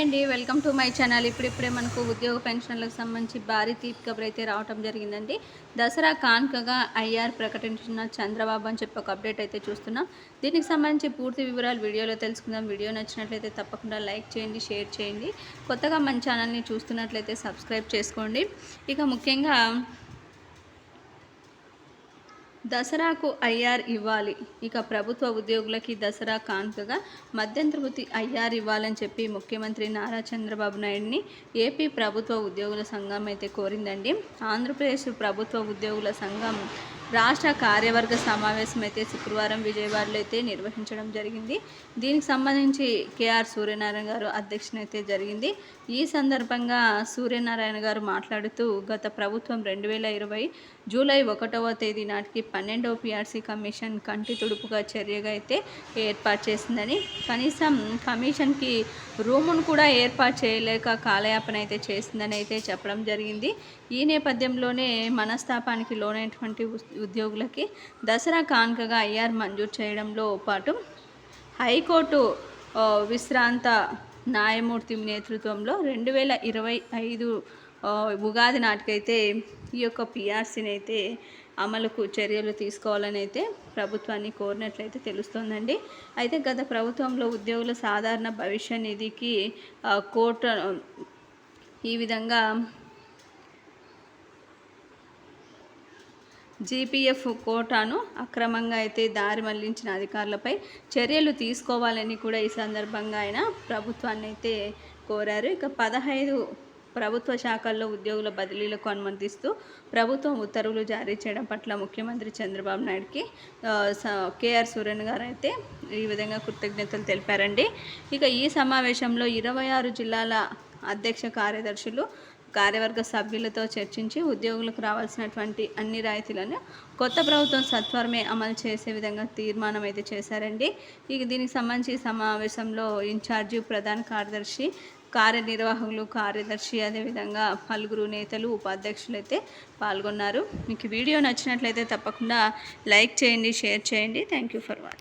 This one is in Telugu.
అండి వెల్కమ్ టు మై ఛానల్. ఇప్పుడిప్పుడే మనకు ఉద్యోగ పెన్షన్లకు సంబంధించి భారీ తీప్ కబురు అయితే రావటం జరిగిందండి. దసరా కాన్కగా ఐఆర్ ప్రకటించిన చంద్రబాబు అని చెప్పి ఒక అప్డేట్ అయితే చూస్తున్నాం. దీనికి సంబంధించి పూర్తి వివరాలు వీడియోలో తెలుసుకుందాం. వీడియో నచ్చినట్లయితే తప్పకుండా లైక్ చేయండి షేర్ చేయండి. కొత్తగా మన ఛానల్ని చూస్తున్నట్లయితే సబ్స్క్రైబ్ చేసుకోండి. ఇక ముఖ్యంగా దసరాకు ఐఆర్ ఇవ్వాలి. ఇక ప్రభుత్వ ఉద్యోగులకి దసరా కానుకగా మధ్యంతృప్తి ఐఆర్ ఇవ్వాలని చెప్పి ముఖ్యమంత్రి నారా చంద్రబాబు నాయుడిని ఏపీ ప్రభుత్వ ఉద్యోగుల సంఘం అయితే కోరిందండి. ఆంధ్రప్రదేశ్ ప్రభుత్వ ఉద్యోగుల సంఘం రాష్ట్ర కార్యవర్గ సమావేశం అయితే శుక్రవారం విజయవాడలో అయితే నిర్వహించడం జరిగింది. దీనికి సంబంధించి కేఆర్ సూర్యనారాయణ గారు అధ్యక్షన అయితే జరిగింది. ఈ సందర్భంగా సూర్యనారాయణ గారు మాట్లాడుతూ గత ప్రభుత్వం రెండు వేల ఇరవై జూలై ఒకటవ తేదీ నాటికి పన్నెండవ పిఆర్సీ కమిషన్ కంటి తుడుపుగా చర్యగా అయితే ఏర్పాటు చేసిందని కనీసం కమిషన్కి రూమును కూడా ఏర్పాటు చేయలేక కాలయాపన అయితే చేసిందని అయితే చెప్పడం జరిగింది. ఈ నేపథ్యంలోనే మనస్తాపానికి లోనైనటువంటి ఉద్యోగులకి దసరా కానుకగా ఐఆర్ మంజూరు చేయడంలో పాటు హైకోర్టు విశ్రాంత న్యాయమూర్తి నేతృత్వంలో రెండు వేల ఇరవై ఐదు ఉగాది నాటికైతే ఈ యొక్క పిఆర్సీని అయితే అమలుకు చర్యలు తీసుకోవాలని అయితే ప్రభుత్వాన్ని కోరినట్లయితే తెలుస్తోందండి. అయితే గత ప్రభుత్వంలో ఉద్యోగుల సాధారణ భవిష్య నిధికి కోర్టు ఈ విధంగా జీపీఎఫ్ కోటాను అక్రమంగా అయితే దారి మళ్ళించిన అధికారులపై చర్యలు తీసుకోవాలని కూడా ఈ సందర్భంగా ఆయన ప్రభుత్వాన్ని అయితే కోరారు. ఇక పదహైదు ప్రభుత్వ శాఖల్లో ఉద్యోగుల బదిలీలకు అనుమతిస్తూ ప్రభుత్వం ఉత్తర్వులు జారీ చేయడం పట్ల ముఖ్యమంత్రి చంద్రబాబు నాయుడుకి కేఆర్ సూర్యన్ గారు అయితే ఈ విధంగా కృతజ్ఞతలు తెలిపారండి. ఇక ఈ సమావేశంలో ఇరవై ఆరు జిల్లాల అధ్యక్ష కార్యదర్శులు కార్యవర్గ సభ్యులతో చర్చించి ఉద్యోగులకు రావాల్సినటువంటి అన్ని రాయితీలను కొత్త ప్రభుత్వం సత్వరమే అమలు చేసే విధంగా తీర్మానం అయితే చేశారండి. ఇక దీనికి సంబంధించి సమావేశంలో ఇన్ఛార్జి ప్రధాన కార్యదర్శి కార్యనిర్వాహకులు కార్యదర్శి అదేవిధంగా పలువురు నేతలు ఉపాధ్యక్షులు అయితే పాల్గొన్నారు. మీకు వీడియో నచ్చినట్లయితే తప్పకుండా లైక్ చేయండి షేర్ చేయండి. Thank you for watching